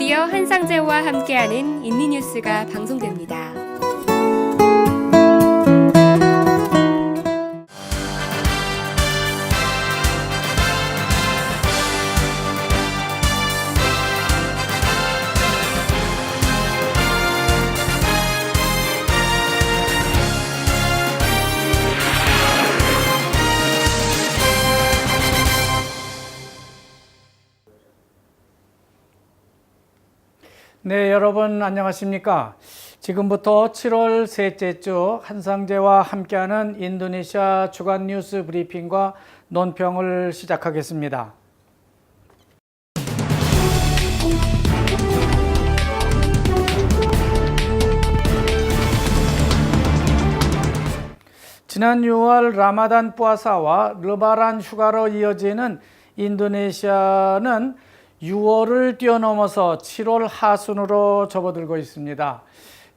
드디어 한상재와 함께하는 인니뉴스가 방송됩니다. 네, 여러분 안녕하십니까? 지금부터 7월 셋째 주 한상재와 함께하는 인도네시아 주간 뉴스 브리핑과 논평을 시작하겠습니다. 지난 6월 라마단 뿌아사와 르바란 휴가로 이어지는 인도네시아는 6월을 뛰어넘어서 7월 하순으로 접어들고 있습니다.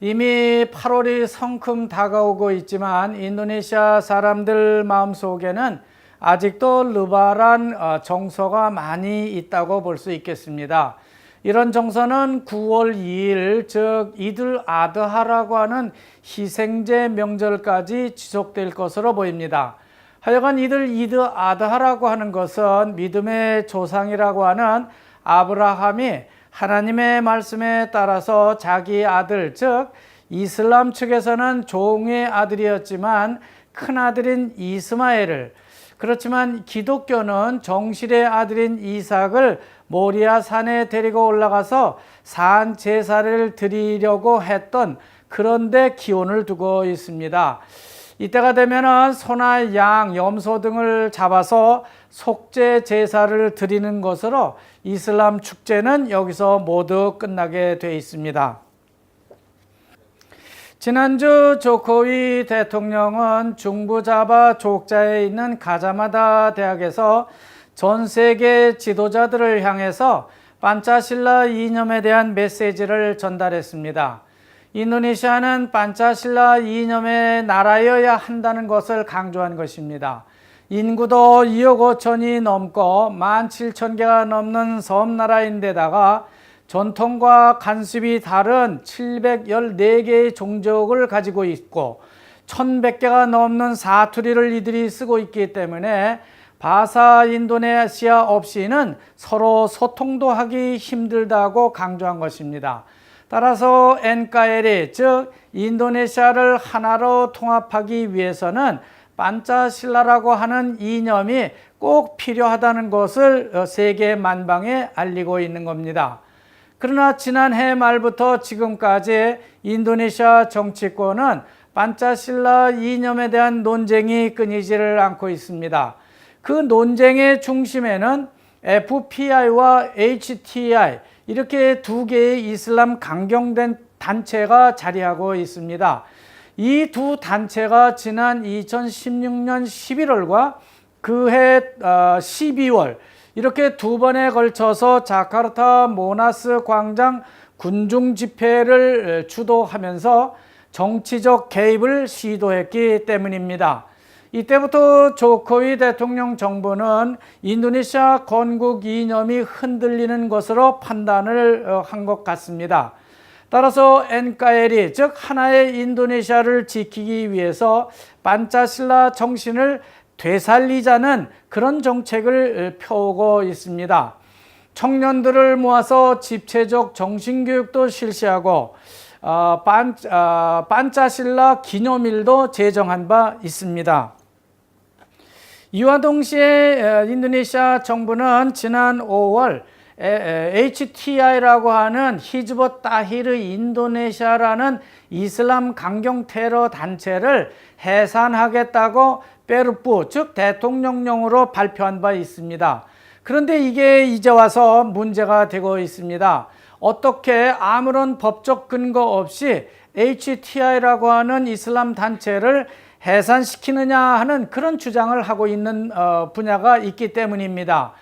이미 8월이 성큼 다가오고 있지만 인도네시아 사람들 마음속에는 아직도 르바란 어, 정서가 많이 있다고 볼 수 있겠습니다. 이런 정서는 9월 2일 즉 이들 아드하라고 하는 희생제 명절까지 지속될 것으로 보입니다. 하여간 이들 이드 아드하라고 하는 것은 믿음의 조상이라고 하는 아브라함이 하나님의 말씀에 따라서 자기 아들 즉 이슬람 측에서는 종의 아들이었지만 큰 아들인 이스마엘을 그렇지만 기독교는 정실의 아들인 이삭을 모리아 산에 데리고 올라가서 산 제사를 드리려고 했던 그런데 기원을 두고 있습니다. 이때가 되면은 소나 양, 염소 등을 잡아서 속죄 제사를 드리는 것으로 이슬람 축제는 여기서 모두 끝나게 돼 있습니다. 지난주 조코위 대통령은 중부자바 족자에 있는 가자마다 대학에서 전 세계 지도자들을 향해서 반짜실라 이념에 대한 메시지를 전달했습니다. 인도네시아는 반짜실라 이념의 나라여야 한다는 것을 강조한 것입니다. 인구도 2억 5천이 넘고 1만 7천 개가 넘는 섬나라인데다가 전통과 간습이 다른 714개의 종족을 가지고 있고 1100개가 넘는 사투리를 이들이 쓰고 있기 때문에 바사 인도네시아 없이는 서로 소통도 하기 힘들다고 강조한 것입니다. 따라서 엔카엘이 즉 인도네시아를 하나로 통합하기 위해서는 반짜실라라고 하는 이념이 꼭 필요하다는 것을 세계 만방에 알리고 있는 겁니다. 그러나 지난해 말부터 지금까지 인도네시아 정치권은 반짜실라 이념에 대한 논쟁이 끊이지를 않고 있습니다. 그 논쟁의 중심에는 FPI와 HTI 이렇게 두 개의 이슬람 강경된 단체가 자리하고 있습니다. 이 두 단체가 지난 2016년 11월과 그해 12월 이렇게 두 번에 걸쳐서 자카르타 모나스 광장 군중 집회를 주도하면서 정치적 개입을 시도했기 때문입니다. 이때부터 조코위 대통령 정부는 인도네시아 건국 이념이 흔들리는 것으로 판단을 한 것 같습니다. 따라서 엔카엘이 즉 하나의 인도네시아를 지키기 위해서 반짜실라 정신을 되살리자는 그런 정책을 펴오고 있습니다. 청년들을 모아서 집체적 정신교육도 실시하고 어, 반, 어, 반짜실라 기념일도 제정한 바 있습니다. 이와 동시에 인도네시아 정부는 지난 5월 HTI라고 하는 히즈봇 따히르 인도네시아라는 이슬람 강경 테러 단체를 해산하겠다고 페르프 즉 대통령령으로 발표한 바 있습니다. 그런데 이게 이제 와서 문제가 되고 있습니다. 어떻게 아무런 법적 근거 없이 HTI라고 하는 이슬람 단체를 해산시키느냐 하는 그런 주장을 하고 있는 어, 분야가 있기 때문입니다.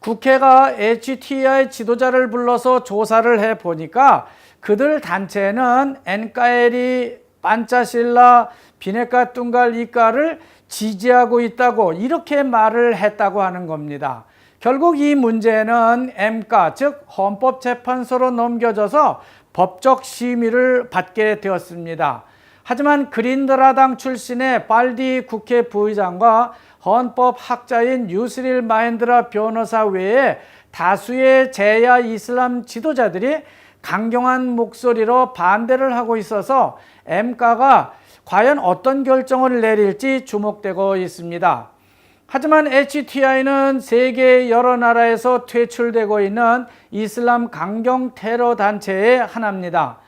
국회가 HTI 지도자를 불러서 조사를 해 보니까 그들 단체는 엔카에리, 반짜실라, 비네카 뚱갈 이카를 지지하고 있다고 이렇게 말을 했다고 하는 겁니다. 결국 이 문제는 M가 즉 헌법재판소로 넘겨져서 법적 심의를 받게 되었습니다. 하지만 그린드라당 출신의 빨디 국회 부의장과 헌법학자인 유스릴 마헨드라 변호사 외에 다수의 제야 이슬람 지도자들이 강경한 목소리로 반대를 하고 있어서 M가가 과연 어떤 결정을 내릴지 주목되고 있습니다. 하지만 HTI는 세계 여러 나라에서 퇴출되고 있는 이슬람 강경 테러 단체의 하나입니다.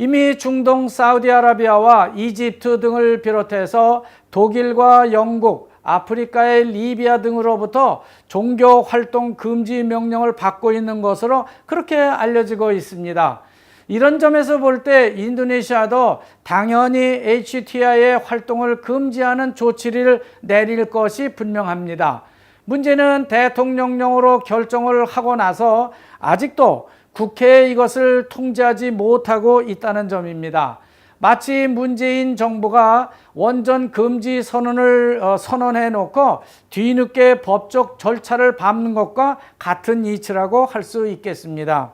이미 중동 사우디아라비아와 이집트 등을 비롯해서 독일과 영국, 아프리카의 리비아 등으로부터 종교 활동 금지 명령을 받고 있는 것으로 그렇게 알려지고 있습니다. 이런 점에서 볼 때 인도네시아도 당연히 HTI의 활동을 금지하는 조치를 내릴 것이 분명합니다. 문제는 대통령령으로 결정을 하고 나서 아직도 국회에 이것을 통제하지 못하고 있다는 점입니다. 마치 문재인 정부가 원전 금지 선언을 어, 선언해 놓고 뒤늦게 법적 절차를 밟는 것과 같은 이치라고 할 수 있겠습니다.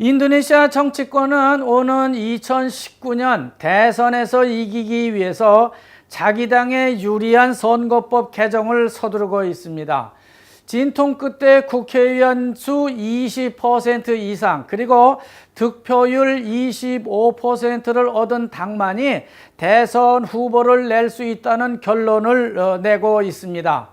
인도네시아 정치권은 오는 2019년 대선에서 이기기 위해서 자기 당에 유리한 선거법 개정을 서두르고 있습니다. 진통 끝에 국회의원 수 20% 이상 그리고 득표율 25%를 얻은 당만이 대선 후보를 낼 수 있다는 결론을 어, 내고 있습니다.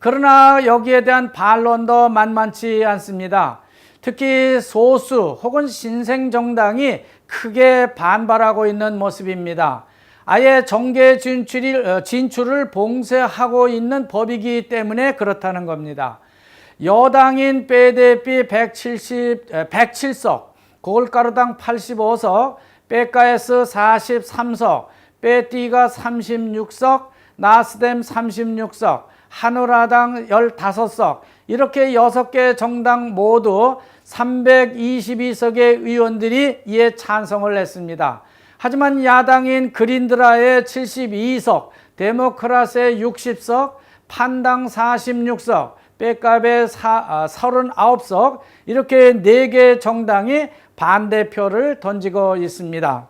그러나 여기에 대한 반론도 만만치 않습니다. 특히 소수 혹은 신생 정당이 크게 반발하고 있는 모습입니다. 아예 정계 진출을, 어, 진출을 봉쇄하고 있는 법이기 때문에 그렇다는 겁니다. 여당인 빼대비 170, 107석, 고을가루당 85석, 빼가에스 43석, 빼띠가 36석, 나스뎀 36석, 한우라당 15석, 이렇게 6개 정당 모두 322석의 의원들이 이에 찬성을 했습니다. 하지만 야당인 그린드라의 72석, 데모크라스의 60석, 판당 46석, 빼값의 39석, 이렇게 4개 정당이 반대표를 던지고 있습니다.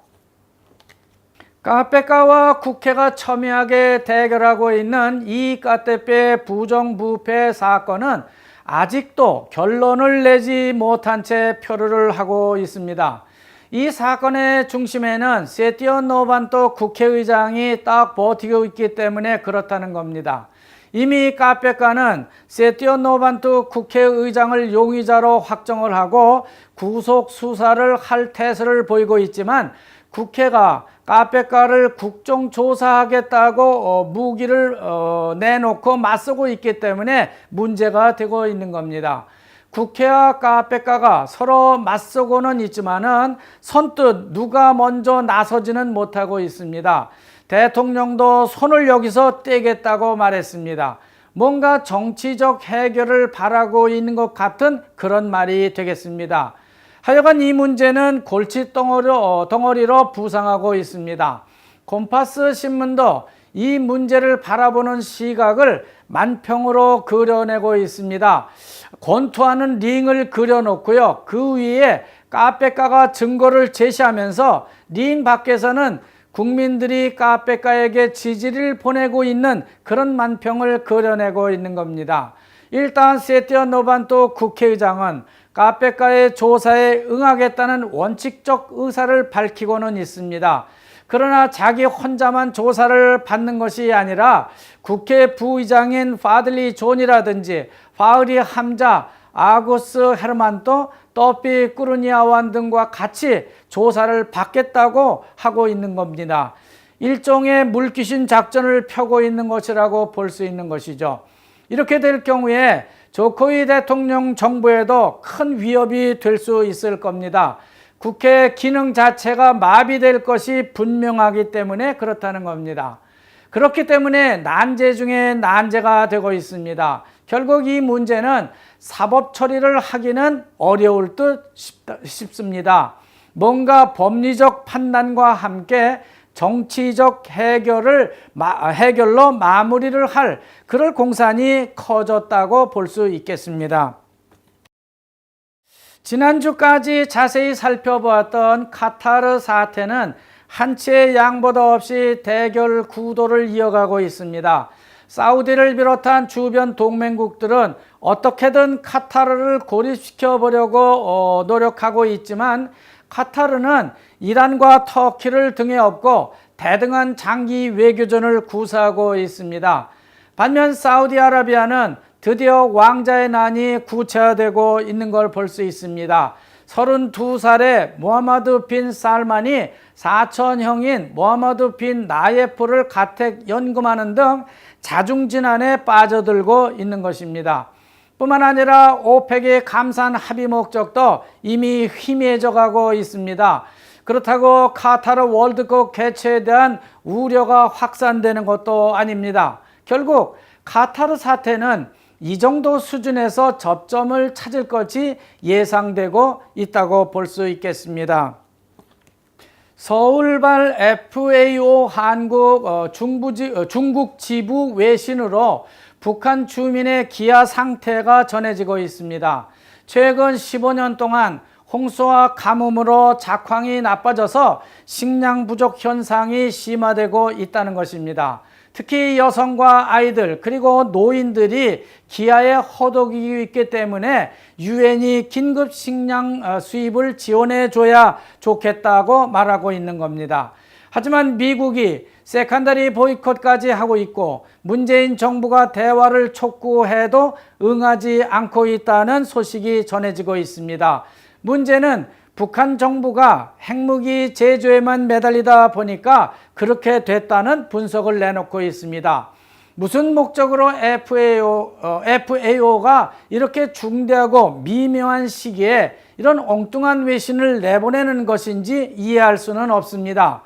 카페카와 국회가 첨예하게 대결하고 있는 이 카테페 부정부패 사건은 아직도 결론을 내지 못한 채 표류를 하고 있습니다. 이 사건의 중심에는 세티어 노반토 국회의장이 딱 버티고 있기 때문에 그렇다는 겁니다. 이미 카페카는 세티어 노반토 국회의장을 용의자로 확정을 하고 구속 수사를 할 태세를 보이고 있지만 국회가 카페카를 국정조사하겠다고 어, 무기를 어, 내놓고 맞서고 있기 때문에 문제가 되고 있는 겁니다. 국회와 카페카가 서로 맞서고는 있지만은 선뜻 누가 먼저 나서지는 못하고 있습니다. 대통령도 손을 여기서 떼겠다고 말했습니다. 뭔가 정치적 해결을 바라고 있는 것 같은 그런 말이 되겠습니다. 하여간 이 문제는 골치 덩어리로, 덩어리로 부상하고 있습니다. 콤파스 신문도 이 문제를 바라보는 시각을 만평으로 그려내고 있습니다. 권투하는 링을 그려놓고요. 그 위에 카페가가 증거를 제시하면서 링 밖에서는 국민들이 카페가에게 지지를 보내고 있는 그런 만평을 그려내고 있는 겁니다. 일단 세티어 노반토 국회의장은 카페가의 조사에 응하겠다는 원칙적 의사를 밝히고는 있습니다. 그러나 자기 혼자만 조사를 받는 것이 아니라 국회 부의장인 파들리 존이라든지 파으리 함자, 아구스 헤르만도, 또피 꾸르니아완 등과 같이 조사를 받겠다고 하고 있는 겁니다. 일종의 물귀신 작전을 펴고 있는 것이라고 볼 수 있는 것이죠. 이렇게 될 경우에 조코이 대통령 정부에도 큰 위협이 될 수 있을 겁니다. 국회 기능 자체가 마비될 것이 분명하기 때문에 그렇다는 겁니다. 그렇기 때문에 난제 중에 난제가 되고 있습니다. 결국 이 문제는 사법 처리를 하기는 어려울 듯 싶습니다. 뭔가 법리적 판단과 함께 정치적 해결을 마- 해결로 마무리를 할 그럴 공산이 커졌다고 볼 수 있겠습니다. 지난주까지 자세히 살펴보았던 카타르 사태는 한치의 양보도 없이 대결 구도를 이어가고 있습니다. 사우디를 비롯한 주변 동맹국들은 어떻게든 카타르를 고립시켜 보려고 어, 노력하고 있지만 카타르는 이란과 터키를 등에 업고 대등한 장기 외교전을 구사하고 있습니다. 반면 사우디아라비아는 드디어 왕자의 난이 구체화되고 있는 걸 볼 수 있습니다. 32살의 모하마드 빈 살만이 사촌형인 모하마드 빈 나예프를 가택 연금하는 등 자중진환에 빠져들고 있는 것입니다. 뿐만 아니라 오펙의 감산 합의 목적도 이미 희미해져 가고 있습니다. 그렇다고 카타르 월드컵 개최에 대한 우려가 확산되는 것도 아닙니다. 결국 카타르 사태는 이 정도 수준에서 접점을 찾을 것이 예상되고 있다고 볼 수 있겠습니다. 서울발 FAO 한국 어, 중부지, 어, 중국 지부 외신으로 북한 주민의 기아 상태가 전해지고 있습니다. 최근 15년 동안 홍수와 가뭄으로 작황이 나빠져서 식량 부족 현상이 심화되고 있다는 것입니다. 특히 여성과 아이들 그리고 노인들이 기아에 허덕이고 있기 때문에 유엔이 긴급 식량 어, 수입을 지원해 줘야 좋겠다고 말하고 있는 겁니다. 하지만 미국이 세컨다리 보이콧까지 하고 있고 문재인 정부가 대화를 촉구해도 응하지 않고 있다는 소식이 전해지고 있습니다. 문제는 북한 정부가 핵무기 제조에만 매달리다 보니까 그렇게 됐다는 분석을 내놓고 있습니다. 무슨 목적으로 FAO, 어, FAO가 이렇게 중대하고 미묘한 시기에 이런 엉뚱한 외신을 내보내는 것인지 이해할 수는 없습니다.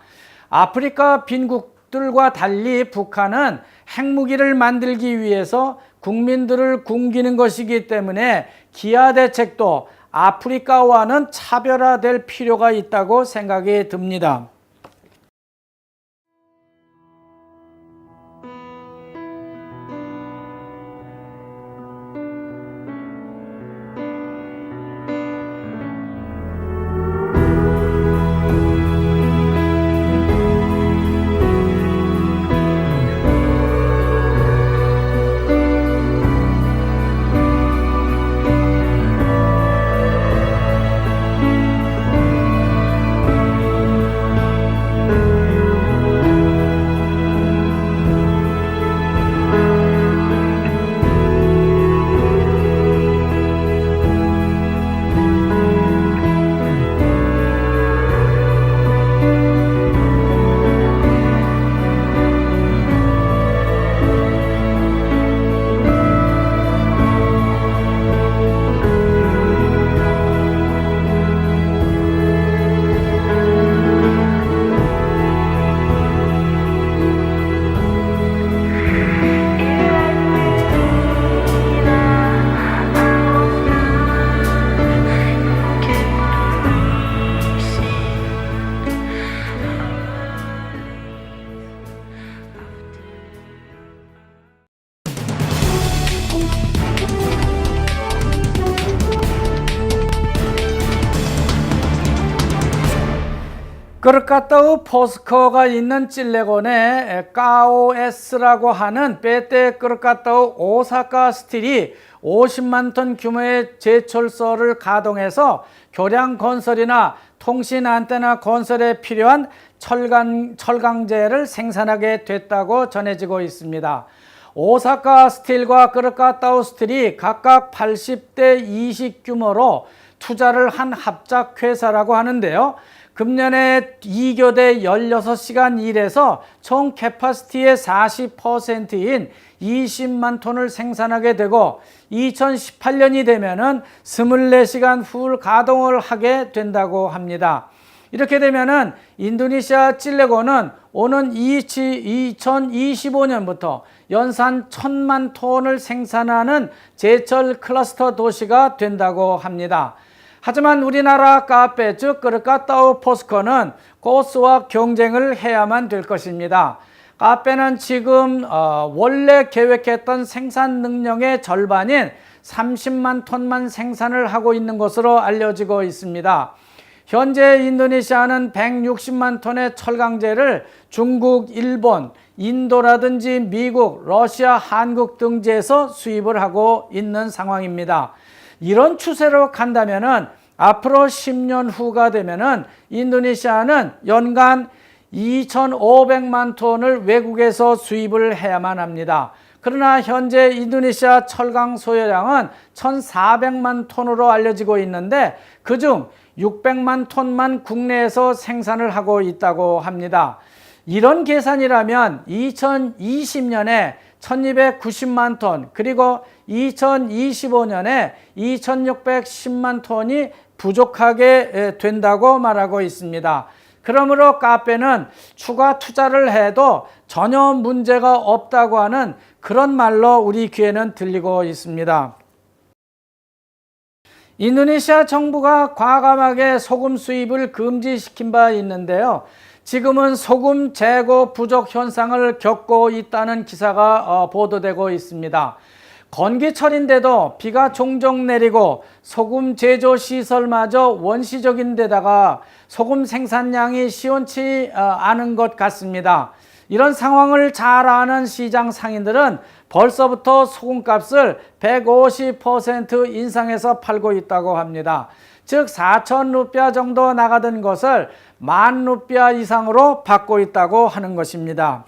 아프리카 빈국들과 달리 북한은 핵무기를 만들기 위해서 국민들을 굶기는 것이기 때문에 기아 대책도 아프리카와는 차별화될 필요가 있다고 생각이 듭니다. 그르카타우 포스코가 있는 찔레곤에 까오에스라고 하는 빼떼 그르카타우 오사카 스틸이 50만 톤 규모의 제철소를 가동해서 교량 건설이나 통신 안테나 건설에 필요한 철강, 철강제를 생산하게 됐다고 전해지고 있습니다. 오사카 스틸과 그르카타우 스틸이 각각 80대 20 규모로 투자를 한 합작 회사라고 하는데요. 금년에 2교대 16시간 일해서 총 캐파시티의 40%인 20만 톤을 생산하게 되고 2018년이 되면은 24시간 풀 가동을 하게 된다고 합니다. 이렇게 되면은 인도네시아 찔레고는 오는 2025년부터 연산 1000만 톤을 생산하는 제철 클러스터 도시가 된다고 합니다. 하지만 우리나라 카페 즉 그르카타우 포스코는 고스와 경쟁을 해야만 될 것입니다. 카페는 지금 어, 원래 계획했던 생산 능력의 절반인 30만 톤만 생산을 하고 있는 것으로 알려지고 있습니다. 현재 인도네시아는 160만 톤의 철강제를 중국, 일본, 인도라든지 미국, 러시아, 한국 등지에서 수입을 하고 있는 상황입니다. 이런 추세로 간다면은 앞으로 10년 후가 되면은 인도네시아는 연간 2,500만 톤을 외국에서 수입을 해야만 합니다. 그러나 현재 인도네시아 철강 소요량은 1,400만 톤으로 알려지고 있는데 그중 600만 톤만 국내에서 생산을 하고 있다고 합니다. 이런 계산이라면 2020년에 1290만 톤 그리고 2025년에 2610만 톤이 부족하게 된다고 말하고 있습니다. 그러므로 카페는 추가 투자를 해도 전혀 문제가 없다고 하는 그런 말로 우리 귀에는 들리고 있습니다. 인도네시아 정부가 과감하게 소금 수입을 금지시킨 바 있는데요. 지금은 소금 재고 부족 현상을 겪고 있다는 기사가 어, 보도되고 있습니다. 건기철인데도 비가 종종 내리고 소금 제조 시설마저 원시적인 데다가 소금 생산량이 시원치 어, 않은 것 같습니다. 이런 상황을 잘 아는 시장 상인들은 벌써부터 소금값을 150% 인상해서 팔고 있다고 합니다. 즉 4천 루피아 정도 나가던 것을 만 루피아 이상으로 받고 있다고 하는 것입니다.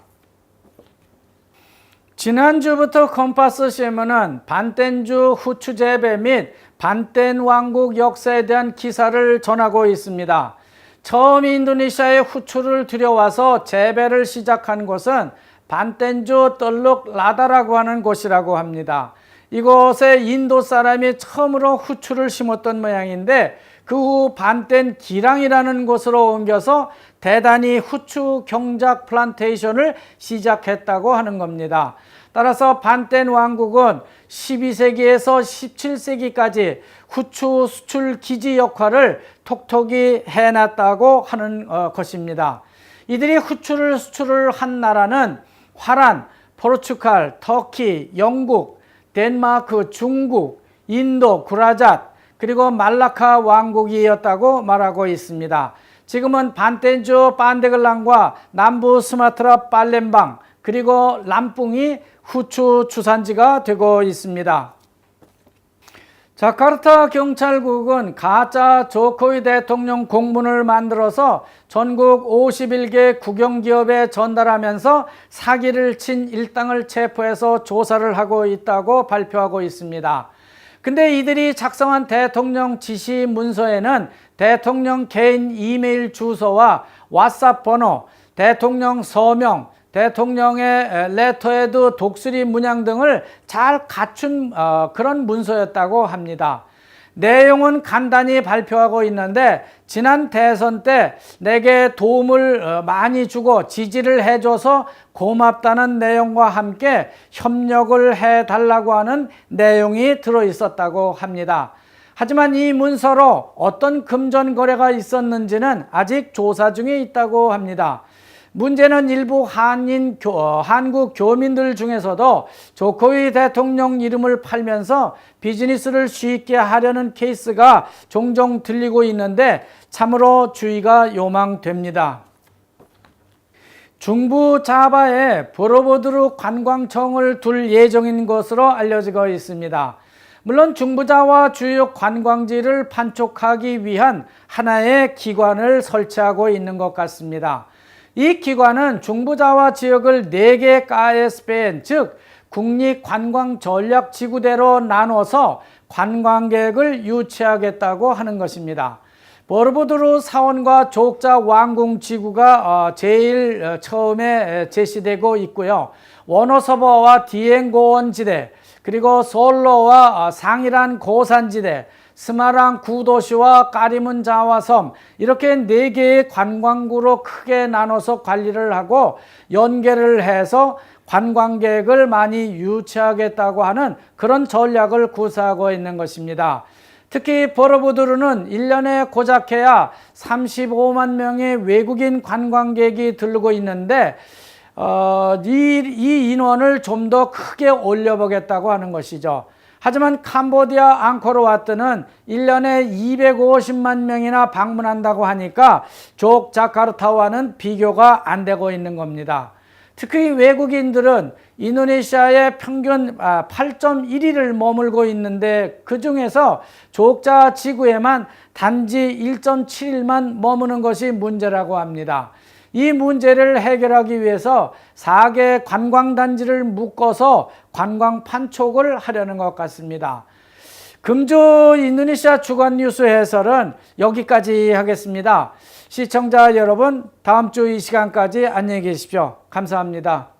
지난주부터 컴파스 신문은 반텐주 후추 재배 및 반텐 왕국 역사에 대한 기사를 전하고 있습니다. 처음 인도네시아에 후추를 들여와서 재배를 시작한 곳은 반텐주 떨룩 라다라고 하는 곳이라고 합니다. 이곳에 인도 사람이 처음으로 후추를 심었던 모양인데 그 후 반텐 기랑이라는 곳으로 옮겨서 대단히 후추 경작 플란테이션을 시작했다고 하는 겁니다. 따라서 반텐 왕국은 12세기에서 17세기까지 후추 수출 기지 역할을 톡톡히 해놨다고 하는 어, 것입니다. 이들이 후추를 수출을 한 나라는 화란, 포르투갈, 터키, 영국, 덴마크, 중국, 인도, 구라잣, 그리고 말라카 왕국이었다고 말하고 있습니다. 지금은 반텐주 반데글랑과 남부 스마트라 팔렘방 그리고 람뿡이 후추 주산지가 되고 있습니다. 자카르타 경찰국은 가짜 조코이 대통령 공문을 만들어서 전국 51개 국영기업에 전달하면서 사기를 친 일당을 체포해서 조사를 하고 있다고 발표하고 있습니다. 근데 이들이 작성한 대통령 지시 문서에는 대통령 개인 이메일 주소와 왓삽 번호, 대통령 서명, 대통령의 레터헤드 독수리 문양 등을 잘 갖춘 어, 그런 문서였다고 합니다. 내용은 간단히 발표하고 있는데 지난 대선 때 내게 도움을 어, 많이 주고 지지를 해줘서 고맙다는 내용과 함께 협력을 해달라고 하는 내용이 들어 있었다고 합니다. 하지만 이 문서로 어떤 금전 거래가 있었는지는 아직 조사 중에 있다고 합니다. 문제는 일부 한인 교, 어, 한국 교민들 중에서도 조코이 대통령 이름을 팔면서 비즈니스를 쉽게 하려는 케이스가 종종 들리고 있는데 참으로 주의가 요망됩니다. 중부 자바에 보로보드루 관광청을 둘 예정인 것으로 알려지고 있습니다. 물론 중부자와 주요 관광지를 판촉하기 위한 하나의 기관을 설치하고 있는 것 같습니다. 이 기관은 중부자와 지역을 4개 가에 스펜, 즉 국립관광전략지구대로 나눠서 관광객을 유치하겠다고 하는 것입니다. 버르보드루 사원과 족자 왕궁 지구가 어, 제일 어, 처음에 제시되고 있고요. 원호서버와 디엔고원 지대, 그리고 솔로와 어, 상이란 고산지대, 스마랑 구도시와 까리문 자와섬 이렇게 네 개의 관광구로 크게 나눠서 관리를 하고 연계를 해서 관광객을 많이 유치하겠다고 하는 그런 전략을 구사하고 있는 것입니다. 특히 보로부두르는 1년에 고작해야 35만 명의 외국인 관광객이 들르고 있는데 어, 이, 이 인원을 좀 더 크게 올려보겠다고 하는 것이죠. 하지만 캄보디아 앙코르 와트는 1년에 250만 명이나 방문한다고 하니까 족 자카르타와는 비교가 안 되고 있는 겁니다. 특히 외국인들은 인도네시아의 평균 8.1위를 머물고 있는데 그 중에서 족자 지구에만 단지 1.7일만 머무는 것이 문제라고 합니다. 이 문제를 해결하기 위해서 4개 관광단지를 묶어서 관광 판촉을 하려는 것 같습니다. 금주 인도네시아 주간 뉴스 해설은 여기까지 하겠습니다. 시청자 여러분, 다음 주 이 시간까지 안녕히 계십시오. 감사합니다.